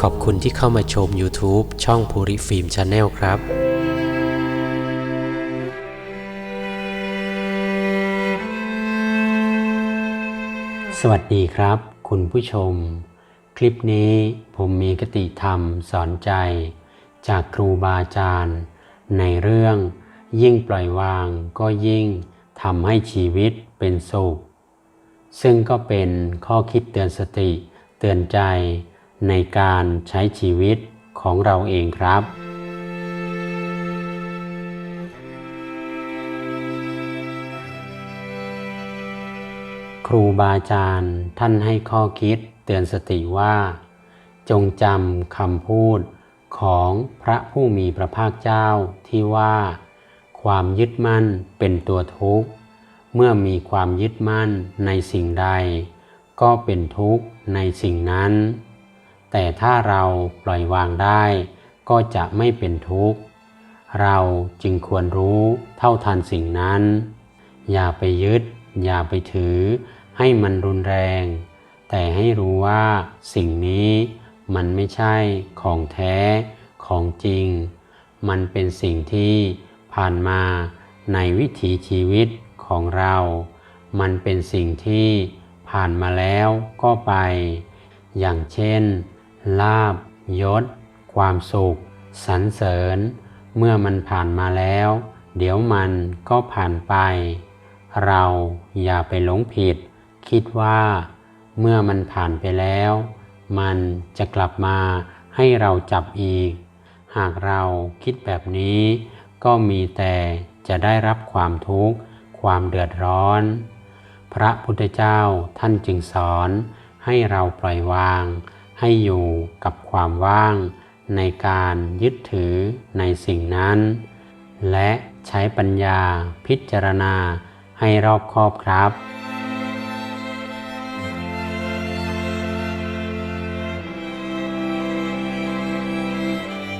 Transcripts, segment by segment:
ขอบคุณที่เข้ามาชม YouTube ช่องภูริฟิล์มชาแนลครับสวัสดีครับ คุณผู้ชม คลิปนี้ผมมีคติธรรมสอนใจ จากครูบาอาจารย์ ในเรื่อง ยิ่งปล่อยวางก็ยิ่งทำให้ชีวิตเป็นสุข ซึ่งก็เป็นข้อคิดเตือนสติ เตือนใจในการใช้ชีวิตของเราเองครับครูบาอาจารย์ท่านให้ข้อคิดเตือนสติว่า จงจำคำพูดของพระผู้มีพระภาคเจ้าที่ว่า ความยึดมั่นเป็นตัวทุกข์ เมื่อมีความยึดมั่นในสิ่งใด ก็เป็นทุกข์ในสิ่งนั้น แต่ถ้าเราปล่อยวางได้ ก็จะไม่เป็นทุกข์ เราจึงควรรู้เท่าทันสิ่งนั้น อย่าไปยึด อย่าไปถือ ให้มันรุนแรง แต่ให้รู้ว่าสิ่งนี้มันไม่ใช่ของแท้ของจริง มันเป็นสิ่งที่ผ่านมาในวิถีชีวิต ของเรา มันเป็นสิ่งที่ผ่านมาแล้วก็ไป อย่างเช่น ลาบยศ ความสุข สรรเสริญ เมื่อมันผ่านมาแล้ว เดี๋ยวมันก็ผ่านไป เราอย่าไปหลงผิด คิดว่า เมื่อมันผ่านไปแล้ว มันจะกลับมาให้เราจับอีก หากเราคิดแบบนี้ ก็มีแต่จะได้รับความทุกข์ ความเดือดร้อน พระพุทธเจ้าท่านจึงสอนให้เราปล่อยวาง ให้อยู่กับความว่าง ในการยึดถือในสิ่งนั้น และใช้ปัญญาพิจารณาให้รอบคอบครับ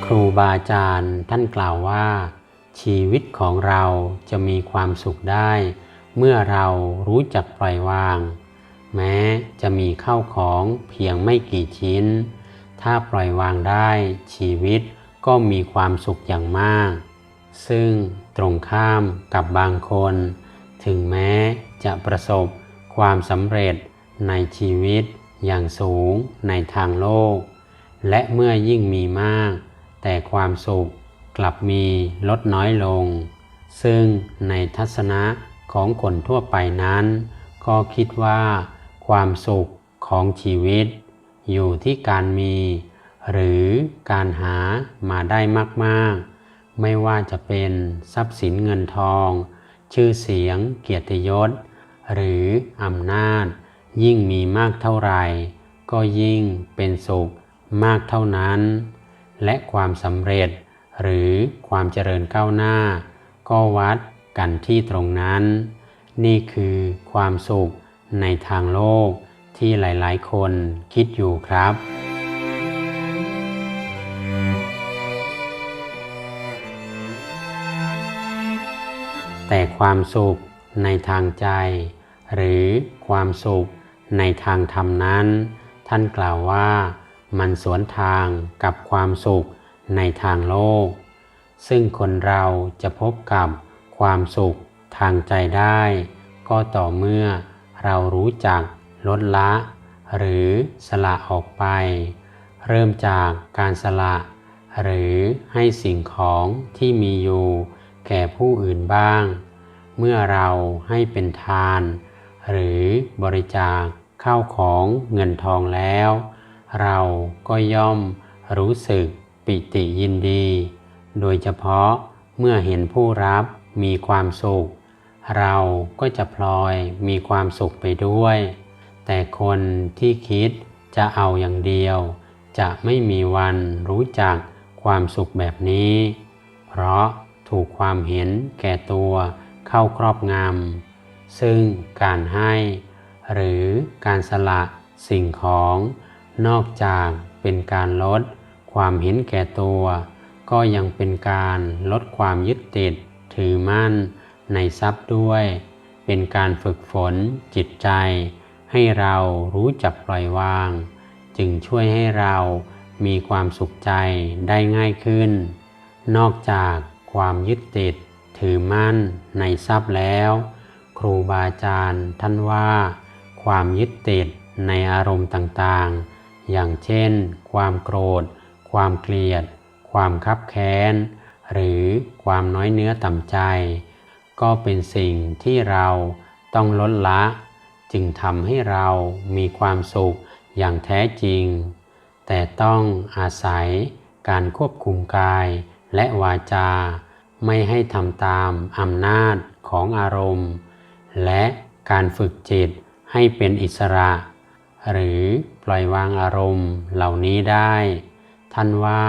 ครูบาอาจารย์ท่านกล่าวว่า ชีวิตของเราจะมีความสุขได้ เมื่อเรารู้จักปล่อยวาง แม้จะมีเข้าของเพียงไม่กี่ชิ้น ถ้าปล่อยวางได้ชีวิตก็มีความสุขอย่างมาก ซึ่งตรงข้ามกับบางคน ถึงแม้จะประสบความสำเร็จในชีวิตอย่างสูงในทางโลก และเมื่อยิ่งมีมาก แต่ความสุข กลับมีลดน้อยลง ซึ่งในทัศนะของคนทั่วไปนั้น ก็คิดว่า ความสุขของชีวิต อยู่ที่การมี หรือการหามาได้มากๆ ไม่ว่าจะเป็นทรัพย์สินเงินทอง ชื่อเสียง เกียรติยศ หรืออำนาจ ยิ่งมีมากเท่าไหร่ก็ยิ่งเป็นสุขมากเท่านั้น และความสำเร็จ หรือความเจริญก้าวหน้า ก็วัดกันที่ตรงนั้น นี่คือความสุขในทางโลกที่หลายๆ คนคิดอยู่ครับ แต่ความสุขในทางใจ หรือความสุขในทางธรรมนั้น ท่านกล่าวว่ามันสวนทางกับความสุข ในทางโลก ซึ่งคนเราจะพบกับความสุขทางใจได้ ก็ต่อเมื่อเรารู้จักลดละ หรือสละออกไป เริ่มจากการสละ หรือให้สิ่งของที่มีอยู่แก่ผู้อื่นบ้าง เมื่อเราให้เป็นทาน หรือบริจาคข้าวของเงินทองแล้ว เราก็ย่อมรู้สึก ปิติยินดี โดยเฉพาะเมื่อเห็นผู้รับมีความสุข เราก็จะพลอยมีความสุขไปด้วย แต่คนที่คิดจะเอาอย่างเดียว จะไม่มีวันรู้จักความสุขแบบนี้ เพราะถูกความเห็นแก่ตัวเข้าครอบงำ ซึ่งการให้ หรือการสละสิ่งของ นอกจากเป็นการลด ความเห็นแก่ตัว ก็ยังเป็นการลดความยึดติด ถือมั่น ในทรัพย์ด้วย เป็นการฝึกฝนจิตใจ ให้เรารู้จักปล่อยวาง จึงช่วยให้เรามีความสุขใจได้ง่ายขึ้น นอกจากความยึดติด ถือมั่น ในทรัพย์แล้ว ครูบาอาจารย์ท่านว่า ความยึดติดในอารมณ์ต่างๆ อย่างเช่น ความโกรธ ความเกลียด ความคับแค้น หรือความน้อยเนื้อต่ำใจ ก็เป็นสิ่งที่เราต้องลดละ จึงทำให้เรามีความสุขอย่างแท้จริง แต่ต้องอาศัยการควบคุมกายและวาจา ไม่ให้ทำตามอำนาจของอารมณ์ และการฝึกจิตให้เป็นอิสระ หรือปล่อยวางอารมณ์เหล่านี้ได้ ท่านว่า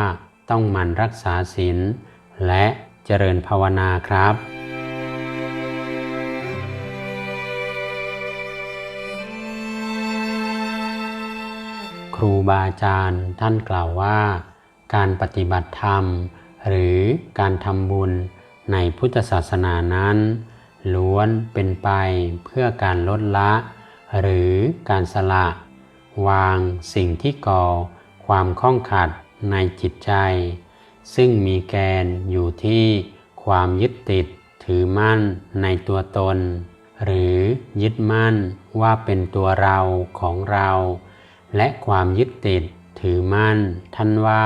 ต้องหมั่นรักษาศีลและเจริญภาวนาครับครูบาอาจารย์ท่านกล่าวว่า การปฏิบัติธรรม หรือการทำบุญในพุทธศาสนานั้น ล้วนเป็นไปเพื่อการลดละ หรือการสละ วางสิ่งที่ก่อความข้องขัด ในจิตใจ ซึ่งมีแกนอยู่ที่ความยึดติดถือมั่นในตัวตน หรือยึดมั่นว่าเป็นตัวเราของเรา และความยึดติดถือมั่น ท่านว่า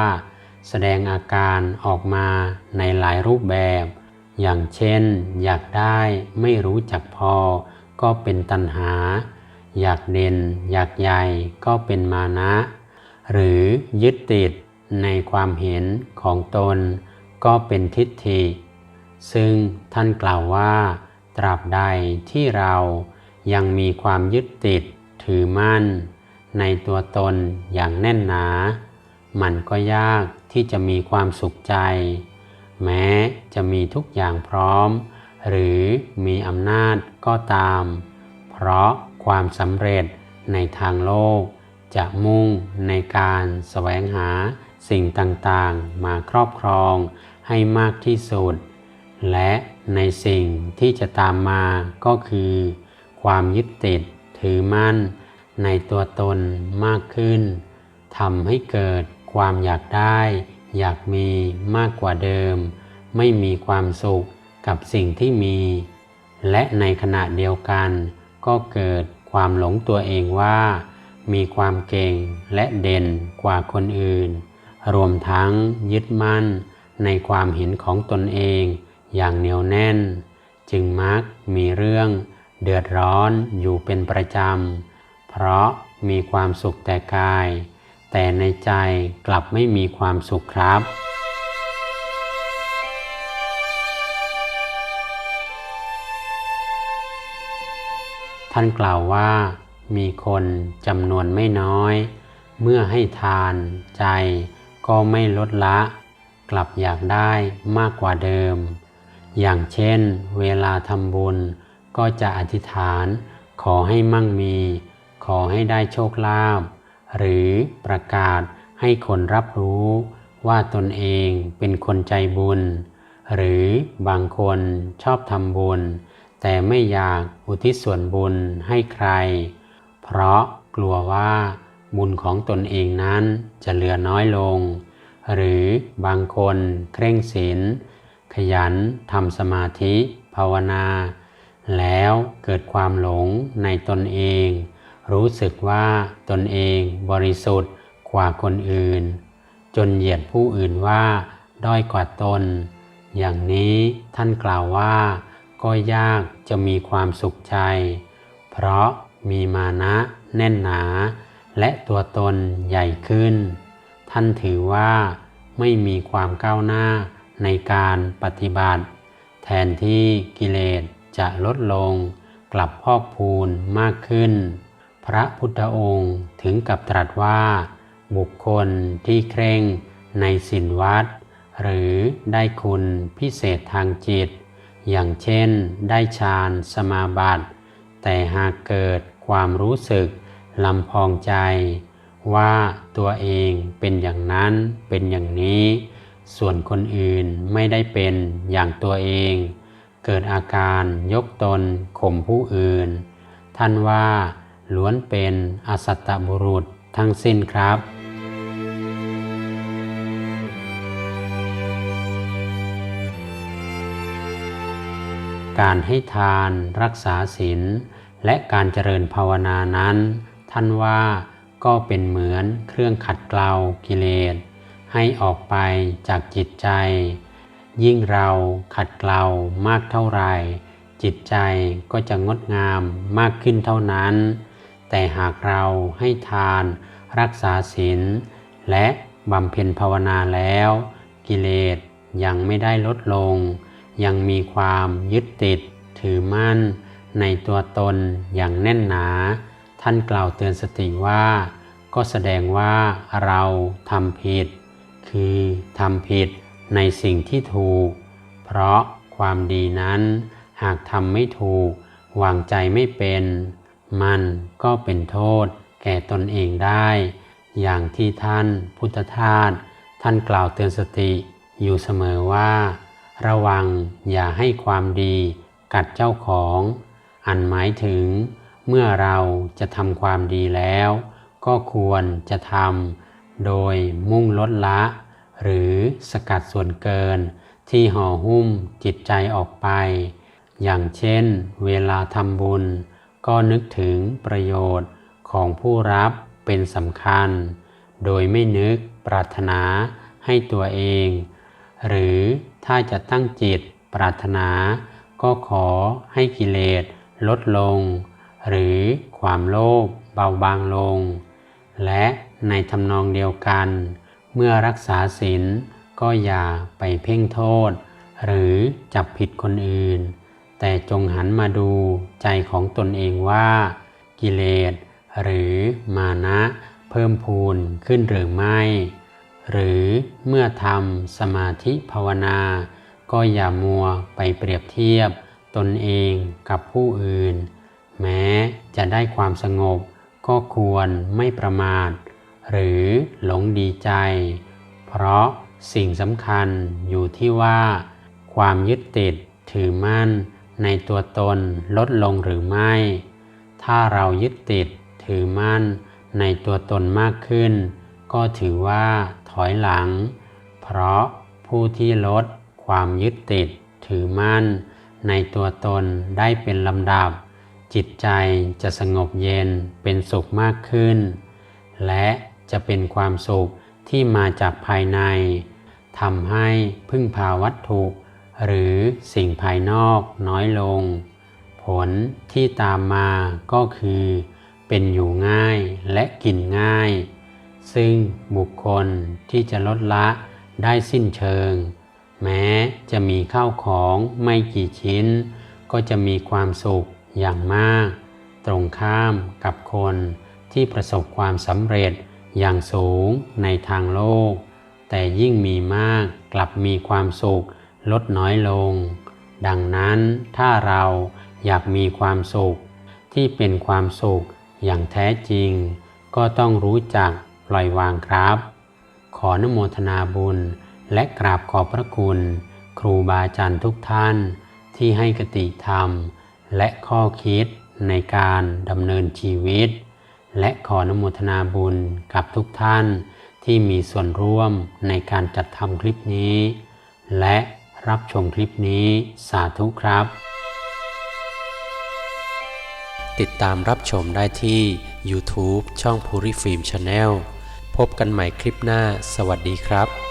แสดงอาการออกมาในหลายรูปแบบ อย่างเช่น อยากได้ไม่รู้จักพอ ก็เป็นตัณหา อยากเด่น อยากใหญ่ก็เป็นมานะ หรือยึดติด ในความเห็นของตนก็เป็นทิฏฐิ ซึ่งท่านกล่าวว่า ตราบใดที่เรายังมีความยึดติดถือมั่น ในตัวตนอย่างแน่นหนา มันก็ยากที่จะมีความสุขใจ แม้จะมีทุกอย่างพร้อม หรือมีอำนาจก็ตาม เพราะความสำเร็จในทางโลกจะมุ่งในการแสวงหา สิ่งต่างๆ มาครอบครองให้มากที่สุด และในสิ่งที่จะตามมาก็คือ ความยึดติดถือมั่น ในตัวตนมากขึ้นทำให้เกิดความอยากได้ อยากมีมากกว่าเดิม ไม่มีความสุขกับสิ่งที่มี และในขณะเดียวกัน ก็เกิดความหลงตัวเองว่า มีความเก่งและเด่นกว่าคนอื่น รวมทั้งยึดมั่นในความเห็นของตนเองอย่างเหนียวแน่น จึงมักมีเรื่องเดือดร้อนอยู่เป็นประจำ เพราะมีความสุขแต่กาย แต่ในใจกลับไม่มีความสุขครับ ท่านกล่าวว่ามีคนจำนวนไม่น้อย เมื่อให้ทานใจ ก็ไม่ลดละ กลับอยากได้มากกว่าเดิม อย่างเช่น เวลาทำบุญ ก็จะอธิษฐาน ขอให้มั่งมี ขอให้ได้โชคลาภหรือประกาศให้คนรับรู้ว่าตนเองเป็นคนใจบุญ หรือบางคนชอบทำบุญ แต่ไม่อยากอุทิศส่วนบุญให้ใคร เพราะกลัวว่า บุญของตนเองนั้นจะเหลือน้อยลง หรือบางคนเคร่งศีลขยันทำสมาธิภาวนา แล้วเกิดความหลงในตนเอง รู้สึกว่าตนเองบริสุทธิ์กว่าคนอื่น จนเหยียดผู้อื่นว่าด้อยกว่าตน อย่างนี้ท่านกล่าวว่าก็ยากจะมีความสุขใจ เพราะมีมานะแน่นหนา และตัวตนใหญ่ขึ้น ท่านถือว่าไม่มีความก้าวหน้าในการปฏิบัติ แทนที่กิเลสจะลดลง กลับพอกพูนมากขึ้น พระพุทธองค์ถึงกับตรัสว่า บุคคลที่เคร่งในสินวัด หรือได้คุณพิเศษทางจิต อย่างเช่นได้ฌานสมาบัติ แต่หากเกิดความรู้สึก ลำพองใจ ว่าตัวเองเป็นอย่างนั้นเป็นอย่างนี้ ส่วนคนอื่นไม่ได้เป็นอย่างตัวเอง เกิดอาการยกตนข่มผู้อื่น ท่านว่าล้วนเป็นอสัตตบุรุษทั้งสิ้นครับการให้ทานรักษาศีลและการเจริญภาวนานั้น ท่านว่าก็เป็นเหมือนเครื่องขัดเกลากิเลสให้ออกไปจากจิตใจ ยิ่งเราขัดเกลามากเท่าไหร่ จิตใจก็จะงดงามมากขึ้นเท่านั้น แต่หากเราให้ทานรักษาศีลและบำเพ็ญภาวนาแล้ว กิเลสยังไม่ได้ลดลง ยังมีความยึดติดถือมั่น ในตัวตนอย่างแน่นหนา ท่านกล่าวเตือนสติว่า ก็แสดงว่าเราทำผิด คือทำผิดในสิ่งที่ถูก เพราะความดีนั้นหากทำไม่ถูก วางใจไม่เป็น มันก็เป็นโทษแก่ตนเองได้ อย่างที่ท่านพุทธทาสท่านกล่าวเตือนสติอยู่เสมอว่า ระวังอย่าให้ความดีกัดเจ้าของ อันหมายถึง เมื่อเราจะทำความดีแล้ว ก็ควรจะทำโดยมุ่งลดละ หรือสกัดส่วนเกิน ที่ห่อหุ้มจิตใจออกไป อย่างเช่น เวลาทำบุญ ก็นึกถึงประโยชน์ของผู้รับเป็นสำคัญ โดยไม่นึกปรารถนาให้ตัวเอง หรือถ้าจะตั้งจิตปรารถนา ก็ขอให้กิเลสลดลง หรือความโลภเบาบางลง และในทำนองเดียวกัน เมื่อรักษาศีลก็อย่าไปเพ่งโทษ หรือจับผิดคนอื่น แต่จงหันมาดูใจของตนเองว่า กิเลสหรือมานะเพิ่มพูนขึ้นหรือไม่ หรือเมื่อทำสมาธิภาวนา ก็อย่ามัวไปเปรียบเทียบตนเองกับผู้อื่น แม้จะได้ความสงบก็ควรไม่ประมาท หรือหลงดีใจ เพราะสิ่งสำคัญอยู่ที่ว่า ความยึดติดถือมั่นในตัวตนลดลงหรือไม่ ถ้าเรายึดติดถือมั่นในตัวตนมากขึ้น ก็ถือว่าถอยหลัง เพราะผู้ที่ลดความยึดติดถือมั่นในตัวตนได้เป็นลำดับ จิตใจจะสงบเย็นเป็นสุขมากขึ้น และจะเป็นความสุขที่มาจากภายในทำให้พึ่งพาวัตถุ หรือสิ่งภายนอกน้อยลง ผลที่ตามมาก็คือ เป็นอยู่ง่ายและกินง่าย ซึ่งบุคคลที่จะลดละได้สิ้นเชิง แม้จะมีข้าวของไม่กี่ชิ้น ก็จะมีความสุข อย่างมาก ตรงข้ามกับคนที่ประสบความสำเร็จอย่างสูงในทางโลก แต่ยิ่งมีมากกลับมีความสุขลดน้อยลง ดังนั้นถ้าเราอยากมีความสุข ที่เป็นความสุขอย่างแท้จริง ก็ต้องรู้จักปล่อยวางครับ ขอนโมทนาบุญและกราบขอบพระคุณ ครูบาอาจารย์ทุกท่านที่ให้กติธรรม และข้อคิดในการดำเนินชีวิต และขออนโมทนาบุญกับทุกท่านที่มีส่วนร่วมในการจัดทำคลิปนี้ และรับชมคลิปนี้สาธุครับ ติดตามรับชมได้ที่ YouTube ช่อง Puri Film Channel พบกันใหม่คลิปหน้า สวัสดีครับ